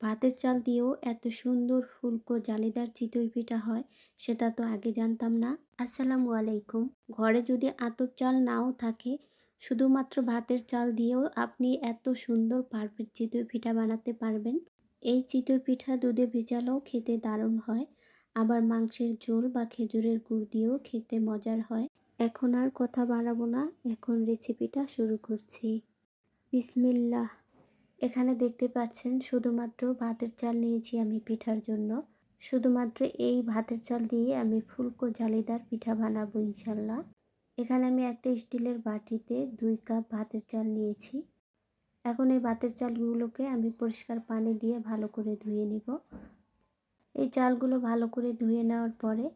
ভাতের চাল দিয়েও এত সুন্দর ফুলকো জালিদার চিতই পিঠা হয়, সেটা তো আগে জানতাম না। আসসালামু আলাইকুম। ঘরে যদি আতপ চাল নাও থাকে, শুধুমাত্র ভাতের চাল দিয়েও আপনি এত সুন্দর পারফেক্ট চিতই পিঠা বানাতে পারবেন। এই চিতই পিঠা দুধে ভেজালেও খেতে দারুণ হয়, আবার মাংসের ঝোল বা খেজুরের গুড় দিয়েও খেতে মজার হয়। এখন আর কথা বাড়াবো না, এখন রেসিপিটা শুরু করছি। বিসমিল্লাহ। এখানে দেখতে পাচ্ছেন শুধুমাত্র ভাতের চাল নিয়েছি আমি পিঠার জন্য। শুধুমাত্র এই ভাতের চাল দিয়ে আমি ফুলকো জালিদার পিঠা বানাবো ইনশাল্লাহ। এখানে আমি একটা স্টিলের বাটিতে দুই কাপ ভাতের চাল নিয়েছি। এখন এই ভাতের চালগুলোকে আমি পরিষ্কার পানি দিয়ে ভালো করে ধুয়ে নিব। এই চালগুলো ভালো করে ধুয়ে নেওয়ার পরে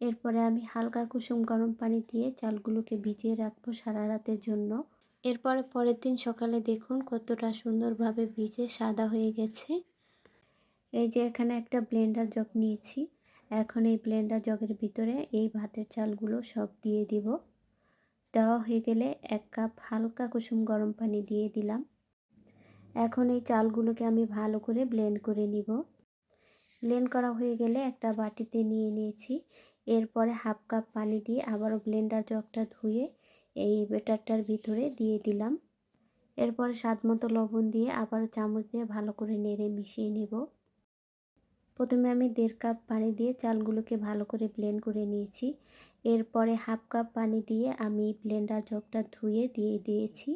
এরপরে আমি হালকা কুসুম গরম পানি দিয়ে চালগুলোকে ভিজিয়ে রাখব সারা রাতের জন্য। এরপরে পরের দিন সকালে দেখুন কতটা সুন্দরভাবে ভিজে সাদা হয়ে গেছে। এই যে এখানে একটা ব্লেন্ডার জগ নিয়েছি। এখন এই ব্লেন্ডার জগের ভিতরে এই ভাতের চালগুলো সব দিয়ে দিব। দেওয়া হয়ে গেলে এক কাপ হালকা কুসুম গরম পানি দিয়ে দিলাম। এখন এই চালগুলোকে আমি ভালো করে ব্লেন্ড করে নিব। ব্লেন্ড করা হয়ে গেলে একটা বাটিতে নিয়ে নিয়েছি। এরপরে হাফ কাপ পানি দিয়ে আবারও ব্লেন্ডার জগটা ধুয়ে এই বেটারটার ভিতরে দিয়ে দিলাম। এরপরে স্বাদ মতো লবণ দিয়ে আবার চামচ দিয়ে ভালো করে নেড়ে মিশিয়ে নেব। প্রথমে আমি দেড় কাপ পানি দিয়ে চালগুলোকে ভালো করে ব্লেন্ড করে নিয়েছি। এরপরে হাফ কাপ পানি দিয়ে আমি ব্লেন্ডার জগটা ধুয়ে দিয়ে দিয়েছি।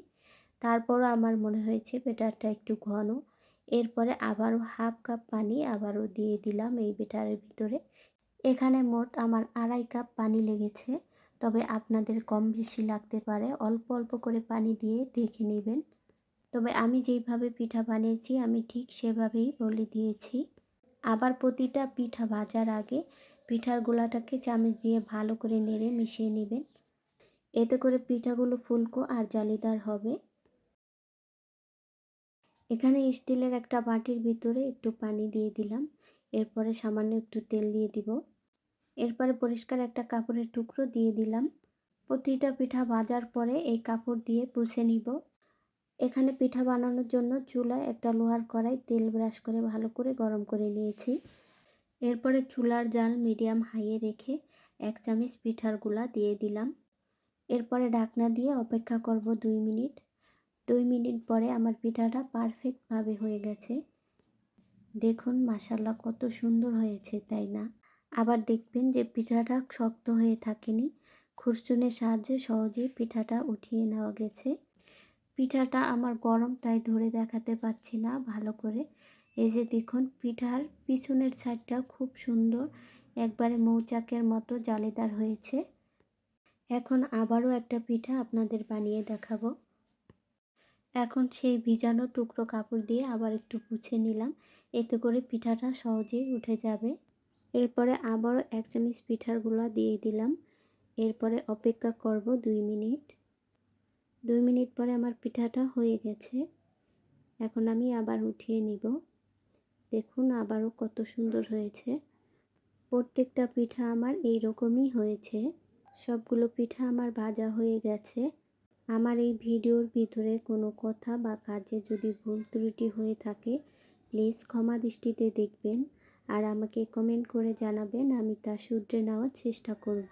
তারপরও আমার মনে হয়েছে বেটারটা একটু ঘন। এরপরে আবারও হাফ কাপ পানি আবারও দিয়ে দিলাম এই বেটারের ভিতরে। এখানে মোট আমার আড়াই কাপ পানি লেগেছে। তবে আপনাদের কম বেশি লাগতে পারে। অল্প অল্প করে পানি দিয়ে দেখে নেবেন। তবে আমি যেইভাবে পিঠা বানিয়েছি, আমি ঠিক সেভাবেই বলে দিয়েছি। আবার প্রতিটা পিঠা ভাজার আগে পিঠার গোলাটাকে চামচ দিয়ে ভালো করে নেড়ে মিশিয়ে নেবেন। এতে করে পিঠাগুলো ফুলকো আর জালিদার হবে। এখানে স্টিলের একটা বাটির ভিতরে একটু পানি দিয়ে দিলাম। এরপরে সামান্য একটু তেল দিয়ে দিব। এরপরে পরিষ্কার একটা কাপড়ের টুকরো দিয়ে দিলাম। প্রতিটা পিঠা ভাজার পরে এই কাপড় দিয়ে পুষে নিব। এখানে পিঠা বানানোর জন্য চুলায় একটা লোহার কড়াই তেল ব্রাশ করে ভালো করে গরম করে নিয়েছি। এরপরে চুলার জাল মিডিয়াম হাইয়ে রেখে এক চামচ পিঠারগুলা দিয়ে দিলাম। এরপরে ঢাকনা দিয়ে অপেক্ষা করব দুই মিনিট। দুই মিনিট পরে আমার পিঠাটা পারফেক্টভাবে হয়ে গেছে। দেখুন মাসাল্লাহ কত সুন্দর হয়েছে, তাই না? আবার দেখবেন যে পিঠাটা শক্ত হয়ে থাকেনি। খুরচুনের সাহায্যে সহজেই পিঠাটা উঠিয়ে নেওয়া গেছে। পিঠাটা আমার গরম, তাই ধরে দেখাতে পারছি না ভালো করে। এই যে দেখুন, পিঠার পিছনের সাইডটা খুব সুন্দর, একবারে মৌচাকের মতো জালিদার হয়েছে। এখন আবারও একটা পিঠা আপনাদের বানিয়ে দেখাবো। এখন সেই ভিজানো টুকরো কাপড় দিয়ে আবার একটু পুছে নিলাম। এতে করে পিঠাটা সহজেই উঠে যাবে। এরপরে আবারও এক চামচ পিঠার গুঁড়া দিয়ে দিলাম। এরপরে অপেক্ষা করব দুই মিনিট। দুই মিনিট পরে আমার পিঠাটা হয়ে গেছে। এখন আমি আবার উঠিয়ে নিব। দেখুন আবারও কত সুন্দর হয়েছে। প্রত্যেকটা পিঠা আমার এই রকমই হয়েছে। সবগুলো পিঠা আমার ভাজা হয়ে গেছে। আমার এই ভিডিওর ভিতরে কোনো কথা বা কাজে যদি ভুল ত্রুটি হয়ে থাকে প্লিজ ক্ষমা দৃষ্টিতে দেখবেন। আর আমাকে কমেন্ট করে জানাবেন, আমি তা শুধরে নেওয়ার চেষ্টা করব।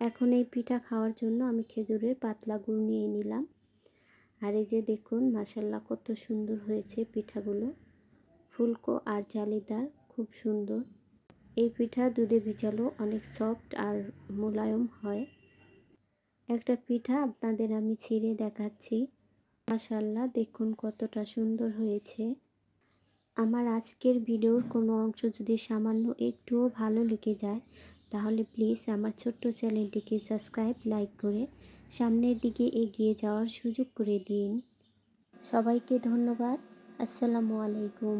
এখন এই পিঠা খাওয়ার জন্য আমি খেজুরের পাতলা গুড় নিয়ে নিলাম। আর এই যে দেখুন মাসাল্লা কত সুন্দর হয়েছে পিঠাগুলো। ফুলকো আর জালিদার খুব সুন্দর। এই পিঠা দুধে ভিজালো অনেক সফট আর মোলায়ম হয়। একটা পিঠা আপনাদের আমি ছিঁড়ে দেখাচ্ছি। মাসাল্লাহ দেখুন কতটা সুন্দর হয়েছে। আমার আজকের ভিডিওর কোনো অংশ যদি সামান্য একটুও ভালো লেগে যায়, তাহলে প্লিজ আমার ছোট্ট চ্যানেলটিকে সাবস্ক্রাইব, লাইক করে সামনের দিকে এগিয়ে যাওয়ার সুযোগ করে দিন। সবাইকে ধন্যবাদ। আসসালামু আলাইকুম।